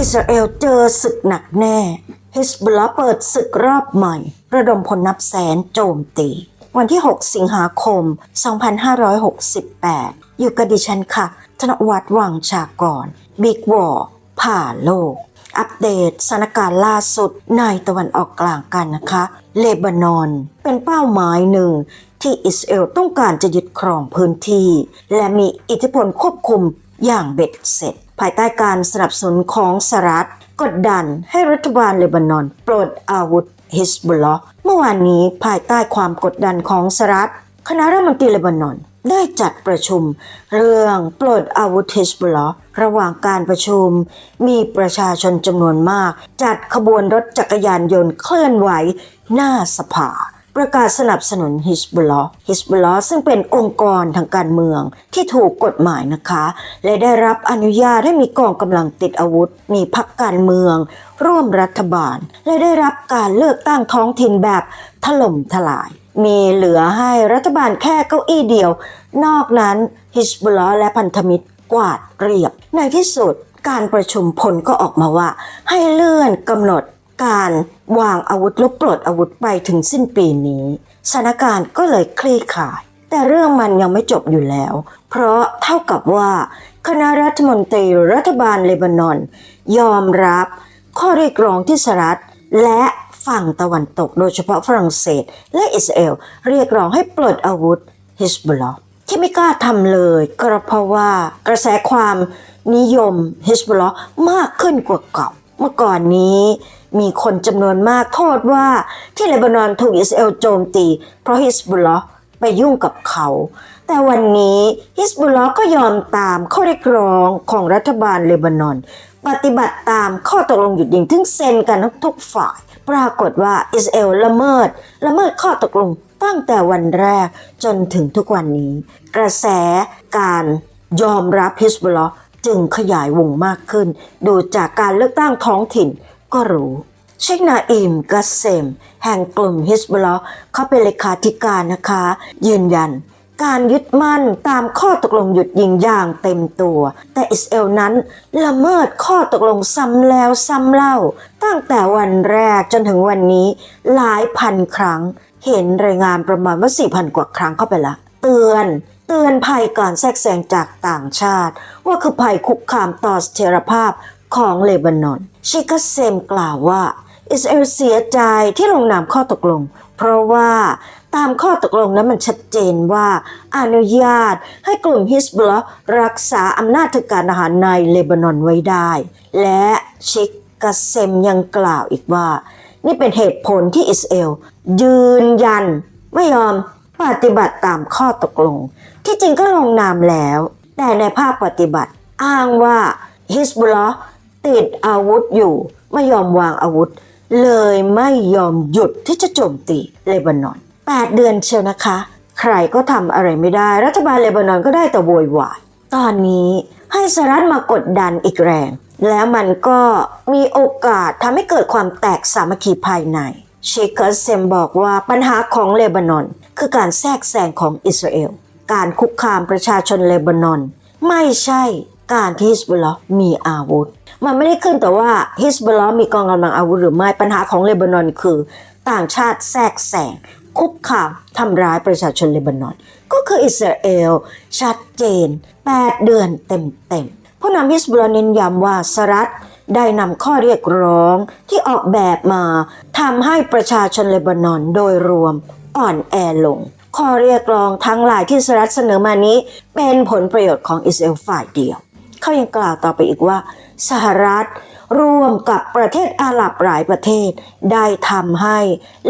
อิสราเอลเจอศึกหนักแน่ฮิสบุลาเปิดศึกรอบใหม่ ระดมพลนับแสนโจมตี วันที่ 6 สิงหาคม 2568 อยู่กับดิฉันค่ะ ธนวัฒน์วังชากรบิ๊กวอร์ผ่าโลก อัปเดตสถานการณ์ล่าสุดในตะวันออกกลางกันนะคะ เลบานอน เป็นเป้าหมายหนึ่งที่อิสราเอลต้องการจะยึดครองพื้นที่ และมีอิทธิพลควบคุมอย่างเบ็ดเสร็จ ภายใต้การสนับสนุนของสหรัฐกดดันให้รัฐบาลเลบานอนปลดอาวุธฮิสบุลลอห์เมื่อวานนี้ภายใต้ความกดดันของสหรัฐคณะรัฐมนตรีเลบานอนได้จัดประชุม เรื่องปลดอาวุธฮิสบุลลอห์ระหว่างการประชุม มีประชาชนจำนวนมาก จัดขบวนรถจักรยานยนต์เคลื่อนไหวหน้าสภา ประกาศสนับสนุนฮิสบุลลอห์ฮิสบุลลอห์ซึ่งเป็นองค์กรทางการเมืองที่ถูกกฎหมายนะคะ และได้รับอนุญาตให้มีกองกำลังติดอาวุธ มีพรรคการเมือง ร่วมรัฐบาล และได้รับการเลือกตั้งท้องถิ่นแบบถล่มทลาย มีเหลือให้รัฐบาลแค่เก้าอี้เดียว นอกนั้นฮิสบุลลอห์และพันธมิตรกวาดเรียบในที่สุดการประชุมผลก็ออกมาว่า ให้เลื่อนกำหนด การวางอาวุธลบปลดอาวุธไปถึงสิ้นปีนี้สถานการณ์ก็เลยคลี่คลาย แต่เรื่องมันยังไม่จบอยู่แล้ว เพราะเท่ากับว่า คณะรัฐมนตรีรัฐบาลเลบานอน ยอมรับ ข้อเรียกร้องที่สหรัฐและฝั่งตะวันตกโดยเฉพาะฝรั่งเศส และอิสราเอลเรียกร้องให้ปลดอาวุธฮิสบุลลอห์ที่ไม่กล้าทำเลยก็เพราะว่ากระแสความนิยมฮิสบุลลอห์มากขึ้นกว่าเก่าเมื่อก่อนนี้มีคนจำนวนมากโทษว่าที่เลบานอนถูกอิสราเอลโจมตี เพราะฮิสบุลลอไปยุ่งกับเขา แต่วันนี้ฮิสบุลลอก็ยอมตามข้อเรียกร้องของรัฐบาลเลบานอน ปฏิบัติตามข้อตกลงหยุดยิงทึ่งเซ็นกันทุกฝ่าย ปรากฏว่าอิสราเอลละเมิด ละเมิดข้อตกลงตั้งแต่วันแรกจนถึงทุกวันนี้ กระแสการยอมรับฮิสบุลลอจึงขยายวงมากขึ้นดูจากการเลือกตั้งท้องถิ่น ก็รู้ เชคนาอิมกัสเซม แห่งกลุ่มฮิสบลอเขาเป็นเลขาธิการนะคะ ยืนยัน การยึดมั่นตามข้อตกลงหยุดยิงอย่างเต็มตัว แต่อิสเอลนั้นละเมิดข้อตกลงซ้ำแล้วซ้ำเล่า ตั้งแต่วันแรกจนถึงวันนี้หลายพันครั้ง เห็นรายงานประมาณว่า4,000 กว่าครั้งเข้าไปละ เตือนเตือนภัยการแทรกแซงจากต่างชาติ ว่าคือภัยคุกคามต่อเสถียรภาพ ของเลบานอนชิคเซมกล่าวว่า อิสราเอลเสียใจที่ลงนามข้อตกลง เพราะว่าตามข้อตกลงนั้นมันชัดเจนว่าอนุญาตให้กลุ่มฮิสบุลลอรักษาอำนาจทางการอาหารในเลบานอนไว้ได้ และชิคกเซมยังกล่าวอีกว่า นี่เป็นเหตุผลที่อิสราเอลยืนยันไม่ยอมปฏิบัติตามข้อตกลง ที่จริงก็ลงนามแล้ว แต่ในภาคปฏิบัติอ้างว่าฮิสบุลล ติดอาวุธอยู่ ไม่ยอมวางอาวุธ เลยไม่ยอมหยุดที่จะโจมตีเลบานอน 8 เดือนเชียวนะคะ ใครก็ทำอะไรไม่ได้ รัฐบาลเลบานอนก็ได้แต่โวยวายตอนนี้ให้สหรัฐมากดดันอีกแรง แล้วมันก็มีโอกาสทำให้เกิดความแตกสามัคคีภายในเชคเกอร์เซมบอกว่าปัญหาของเลบานอน คือการแทรกแซงของอิสราเอล การคุกคามประชาชนเลบานอน ไม่ใช่การที่ฮิสบุลลอมีอาวุธ มันไม่ได้ขึ้นแต่ว่าฮิสบุลอมีกองกำลังอาวุธหรือไม่ปัญหาของเลบานอนคือ ต่างชาติแทรกแซงคุกคามทำร้ายประชาชนเลบานอน ก็คืออิสราเอล ชัดเจน 8 เดือนเต็มๆผู้นำฮิสบุลอเน้นย้ำว่าสหรัฐได้นำข้อเรียกร้องที่ออกแบบมาทำให้ประชาชนเลบานอนโดยรวมอ่อนแอลง ข้อเรียกร้องทั้งหลายที่สหรัฐเสนอมานี้ เป็นผลประโยชน์ของอิสราเอลฝ่ายเดียว เขายังกล่าวต่อไปอีกว่า สหรัฐ ร่วมกับประเทศอาหรับหลายประเทศ ได้ทำให้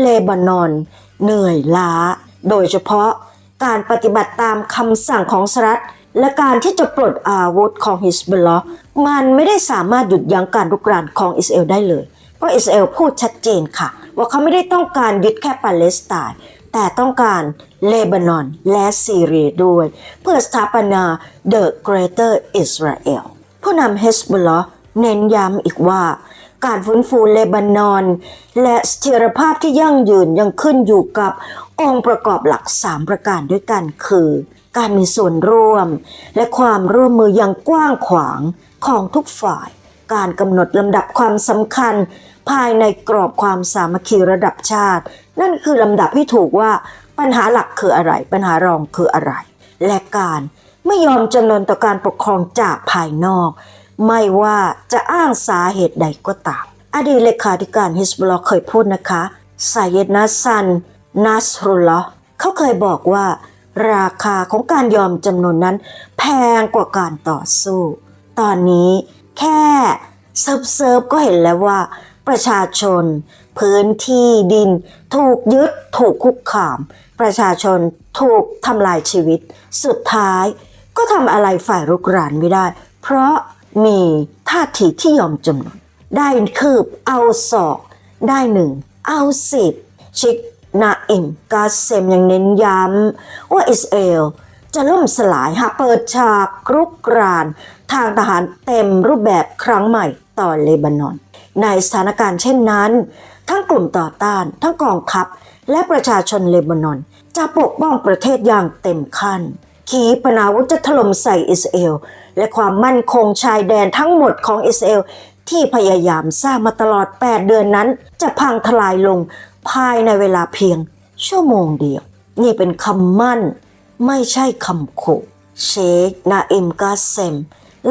เลบานอน เหนื่อยล้า โดยเฉพาะการปฏิบัติตามคำสั่งของสหรัฐ และการที่จะปลดอาวุธของฮิสบุลลอห์มันไม่ได้สามารถหยุดยั้งการรุกรานของอิสราเอลได้เลย เพราะอิสราเอลพูดชัดเจนค่ะ ว่าเขาไม่ได้ต้องการยึดแค่ปาเลสไตน์แต่ต้องการเลบานอนและซีเรียด้วย เพื่อสถาปนา The Greater Israel ผู้นำเฮสบุลลอเน้นย้ำอีกว่า การฟื้นฟูเลบานอน และเสถียรภาพที่ยั่งยืนยังขึ้นอยู่กับองค์ประกอบหลัก 3 ประการด้วยกันคือ การมีส่วนร่วม และความร่วมมืออย่างกว้างขวางของทุกฝ่าย การกำหนดลำดับความสำคัญ ภายในกรอบความสามัคคีระดับชาติ นั่นคือลำดับที่ถูกว่าปัญหาหลักคืออะไร ปัญหารองคืออะไร และการ ไม่ยอมจำนนต่อการปกครองจากภายนอก ไม่ว่าจะอ้างสาเหตุใดก็ตาม อดีตเลขาธิการฮิสบลอเคยพูดนะคะไซเยดนัสซันนัสรุลลอฮ์เขาเคยบอกว่าราคาของการยอมจำนนนั้น แพงกว่าการต่อสู้ ตอนนี้แค่เซิร์ฟเซิร์ฟก็เห็นแล้วว่า ประชาชน พื้นที่ดิน ถูกยึดถูกคุกคาม ประชาชนถูกทำลายชีวิต สุดท้าย ก็ทำอะไรฝ่ายรุกรานไม่ได้ เพราะมีท่าทีที่ยอมจำนนได้คืบเอาศอก ได้หนึ่งเอาสิบชิกนาอิมกาเซมยังเน้นย้ำว่าอิสราเอลจะล่มสลายหากเปิดฉากรุกราน ทางทหารเต็มรูปแบบครั้งใหม่ต่อเลบานอน ในสถานการณ์เช่นนั้น ทั้งกลุ่มต่อต้าน ทั้งกองทัพ และประชาชนเลบานอน จะปกป้องประเทศอย่างเต็มขั้น ขีปนาวุธจะถล่มใส่อิสราเอล และความมั่นคงชายแดนทั้งหมดของอิสราเอลที่พยายามสร้างมาตลอด 8 เดือนนั้น จะพังทลายลงภายในเวลาเพียง ชั่วโมงเดียว นี่เป็นคำมั่น ไม่ใช่คำขู่เชคนาอิมกาเซม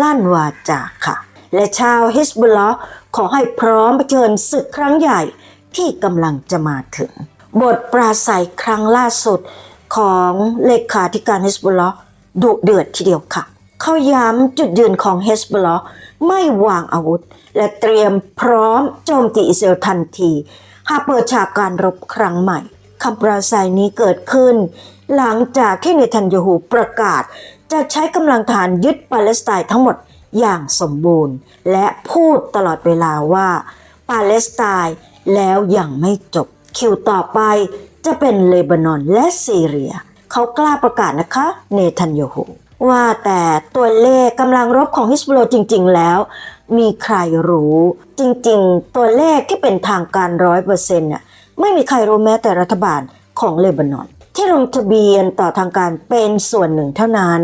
ลั่นวาจาค่ะ และชาวฮิสบุลลอฮ์ขอให้พร้อมเผชิญศึกครั้งใหญ่ที่กำลังจะมาถึง บทปราศัยครั้งล่าสุด ของเลขาธิการเฮสบุลอดุเดือดทีเดียวค่ะ เขาย้ำจุดยืนของเฮสบอลไม่วางอาวุธ และเตรียมพร้อมโจมตีอิสราเอลทันที หากเปิดฉากการรบครั้งใหม่คำปราศัยนี้เกิดขึ้น หลังจากที่เนทันยาฮูประกาศ จะใช้กำลังฐานยึดปาเลสไตน์ทั้งหมดอย่างสมบูรณ์ และพูดตลอดเวลาว่า ปาเลสไตน์แล้วยังไม่จบคิวต่อไป จะเป็นเลบานอนและซีเรีย เขากล้าประกาศนะคะ เนทันยาฮูว่าแต่ตัวเลขกำลังรบของฮิสบุโลจริง ๆ แล้ว มีใครรู้ จริง ๆ ตัวเลขที่เป็นทางการร้อยเปอร์เซ็นต์น่ะไม่มีใครรู้แม้แต่รัฐบาลของเลบานอน ที่ลงทะเบียนต่อทางการเป็นส่วนหนึ่งเท่านั้น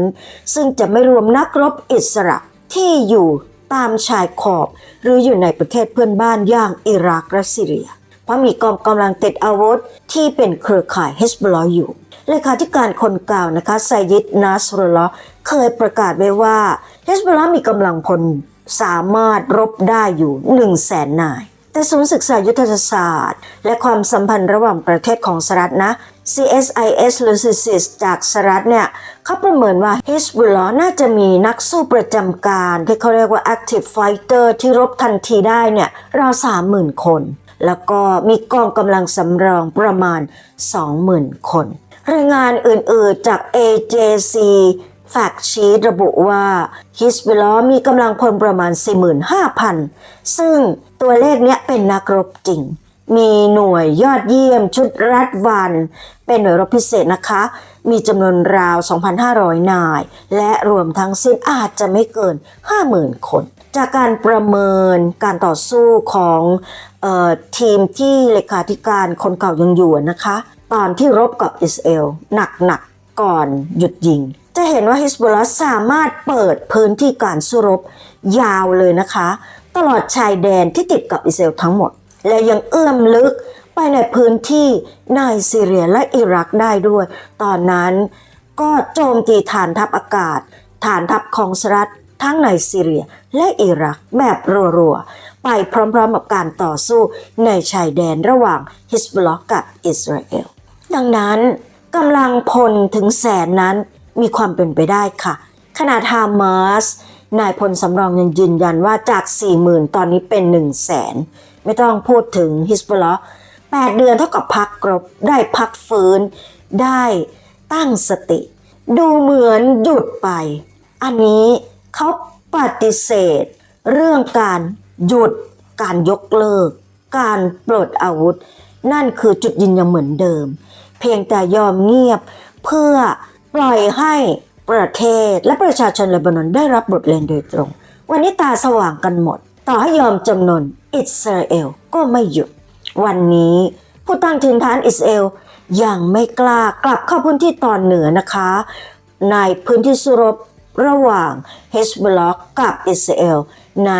ซึ่งจะไม่รวมนักรบอิสระที่อยู่ตามชายขอบ หรืออยู่ในประเทศเพื่อนบ้านอย่างอิรักและซีเรีย เพราะมีกองกำลังติดอาวุธที่เป็นเครือข่ายเฮสบอลอยู่เลขาธิการคนเก่าวนะคะไซยิดนัสรุลลอฮ์เคยประกาศไว้ว่าเฮสบอลมีกำลังพลสามารถรบได้อยู่1 0 0 0 0แสนนาย แต่ศูนย์ศึกษายุทธศาสตร์ และความสัมพันธ์ระหว่างประเทศของสหรัฐนะ CSIS หรือ CSIS จากสหรัฐเนี่ยเขาประเมินว่าฮิสบุลลอน่าจะมีนักสู้ประจำการ ที่เขาเรียกว่า active fighter ที่รบทันทีได้เนี่ยราว30,000คน แล้วก็มีกองกำลังสำรองประมาณ 20,000 คนรายงานอื่นๆจาก AJC แฟกชีตระบุว่าฮิสบุลลอมีกำลังพลประมาณ 45,000 ซึ่งตัวเลขเนี้ยเป็นนักรบจริง มีหน่วยยอดเยี่ยมชุดรัดวัน เป็นหน่วยรบพิเศษนะคะ มีจำนวนราว 2,500 นาย และรวมทั้งสิ้นอาจจะไม่เกิน 50,000 คน จากการประเมินการต่อสู้ของออทีมที่เลขาธิการคนเก่ายังอยู่นะคะ ตอนที่รบกับอิสราเอลหนักๆก่อนหยุดยิง จะเห็นว่าฮิสบุลลสามารถเปิดพื้นที่การสู้รบยาวเลยนะคะ ตลอดชายแดนที่ติดกับอิสราเอลทั้งหมด และยังเอื้อมลึกไปในพื้นที่ในซีเรียและอิรักได้ด้วย ตอนนั้นก็โจมตีฐานทัพอากาศ ฐานทัพของสหรัฐ ทั้งในซีเรียและอิรักแบบรัวๆ ไปพร้อมๆกับการต่อสู้ในชายแดนระหว่างฮิสบลอกกับอิสราเอล ดังนั้นกำลังพลถึงแสนนั้นมีความเป็นไปได้ค่ะขนาดฮามาสนายพลสำรองยังยืนยันว่าจาก 40,000 ตอนนี้เป็น 1 0 0 0 0แสนไม่ต้องพูดถึงฮิสบลลอ8เดือนเท่ากับพักกรบได้พักฟื้น ได้ตั้งสติ ดูเหมือนหยุดไป อันนี้ เขาปฏิเสธ เรื่องการหยุดการยกเลิก การปลดอาวุธ นั่นคือจุดยืนยังเหมือนเดิม เพียงแต่ยอมเงียบเพื่อปล่อยให้ประเทศและประชาชนเลบานอนได้รับบทเรียนโดยตรง วันนี้ตาสว่างกันหมด ต่อให้ยอมจำนนอิสราเอลก็ไม่หยุด วันนี้ผู้ตั้งถิ่นฐานอิสราเอลยังไม่กล้ากลับเข้าพื้นที่ตอนเหนือนะคะ ในพื้นที่สุรบ ระหว่างเฮสบล็อกกับอิสราเอลใน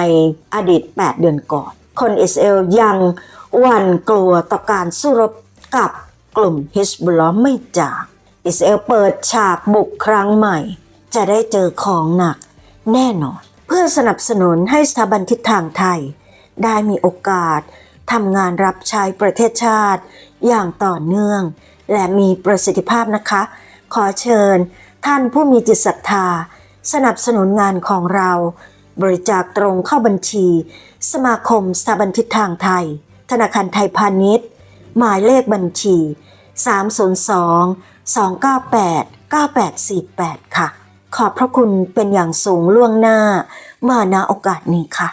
อดีต 8 เดือนก่อน คนอิสราเอลยังวันกลัวต่อการสู้รบกับกลุ่มฮิสบลอกไม่จางอิสราเอลเปิดฉากบุกครั้งใหม่ จะได้เจอของหนักแน่นอน เพื่อสนับสนุนให้สถาบันทิศทางไทย ได้มีโอกาสทำงานรับใช้ประเทศชาติอย่างต่อเนื่อง และมีประสิทธิภาพนะคะ ขอเชิญท่านผู้มีจิตศรัทธา สนับสนุนงานของเรา บริจาคตรงเข้าบัญชี สมาคมสถาบันทิศทางไทย ธนาคารไทยพาณิชย์ หมายเลขบัญชี 302 298 9848 ค่ะ ขอบพระคุณเป็นอย่างสูงล่วงหน้า มาณโอกาสนี้ค่ะ